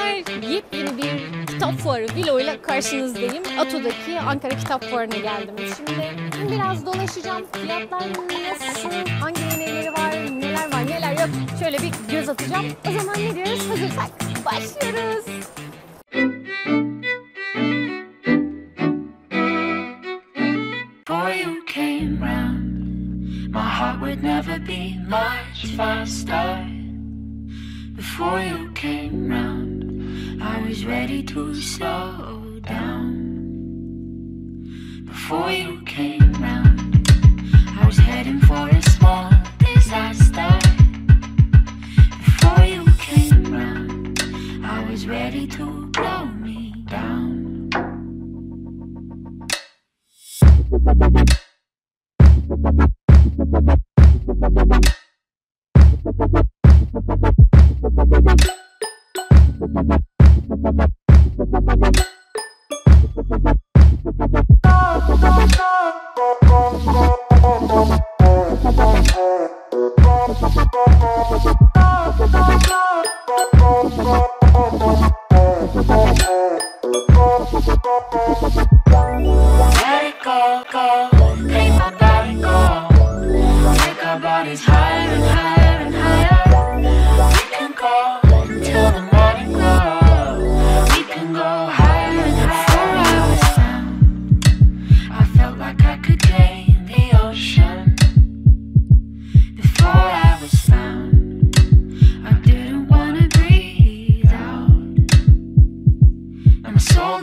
selamlar. Yepyeni bir kitap fuarı vloyla karşınızdayım. Ato'daki Ankara Kitap Fuarı'na geldim. Şimdi biraz dolaşacağım. Fiyatlar nasıl, hangi yenileri var, neler var, neler yok. Şöyle bir göz atacağım. O zaman ne diyoruz? Hazırsak başlıyoruz. Before you came round, my heart would never beat much faster. Before you came round, I was ready to slow down. Before you came round, I was heading for a small disaster. Before you came round, I was ready to blow me down.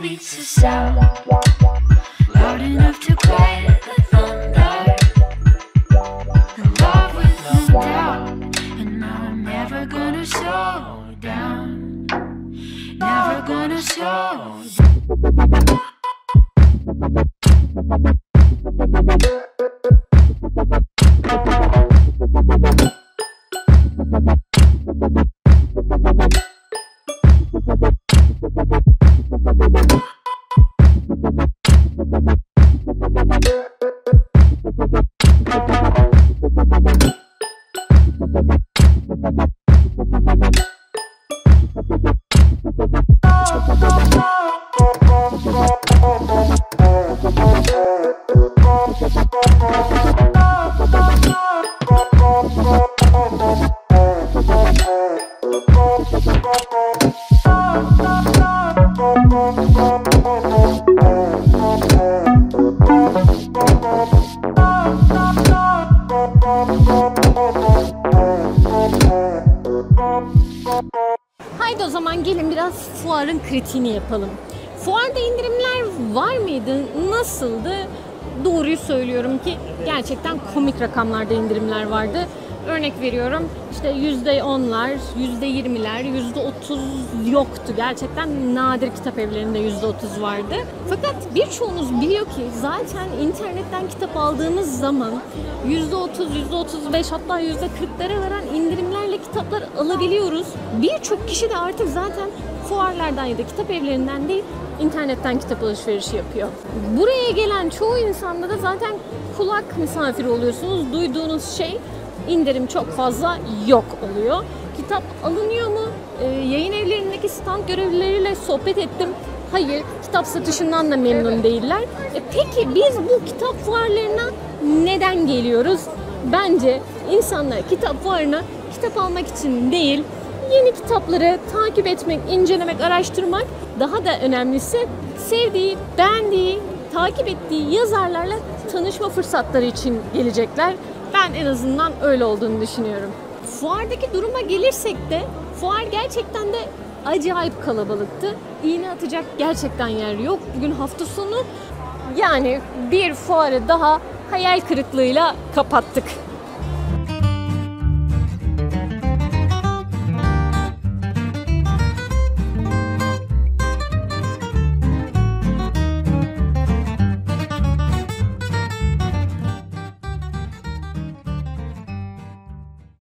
Beats a sound. Loud enough to quiet the thunder. In love with no doubt. And now I'm never gonna slow down. Never gonna slow down. Haydi o zaman gelin biraz fuarın kritiğini yapalım. Fuarda indirimler var mıydı? Nasıldı? Doğruyu söylüyorum ki gerçekten komik rakamlarda indirimler vardı. Örnek veriyorum işte yüzde onlar, yüzde yirmiler, yüzde otuz yoktu. Gerçekten nadir kitap evlerinde yüzde otuz vardı. Fakat birçoğunuz biliyor ki zaten internetten kitap aldığımız zaman yüzde otuz, yüzde otuz beş hatta yüzde kırklara varan indirimlerle kitaplar alabiliyoruz. Birçok kişi de artık zaten fuarlardan ya da kitap evlerinden değil internetten kitap alışverişi yapıyor. Buraya gelen çoğu insanda da zaten kulak misafiri oluyorsunuz. Duyduğunuz şey indirim çok fazla yok oluyor. Kitap alınıyor mu? Ee, yayın evlerindeki stand görevlileriyle sohbet ettim. Hayır, kitap satışından da memnun değiller. E peki biz bu kitap fuarlarına neden geliyoruz? Bence insanlar kitap fuarına kitap almak için değil, yeni kitapları takip etmek, incelemek, araştırmak daha da önemlisi sevdiği, beğendiği, takip ettiği yazarlarla tanışma fırsatları için gelecekler. Ben en azından öyle olduğunu düşünüyorum. Fuardaki duruma gelirsek de fuar gerçekten de acayip kalabalıktı. İğne atacak gerçekten yer yok. Bugün hafta sonu yani bir fuarı daha hayal kırıklığıyla kapattık.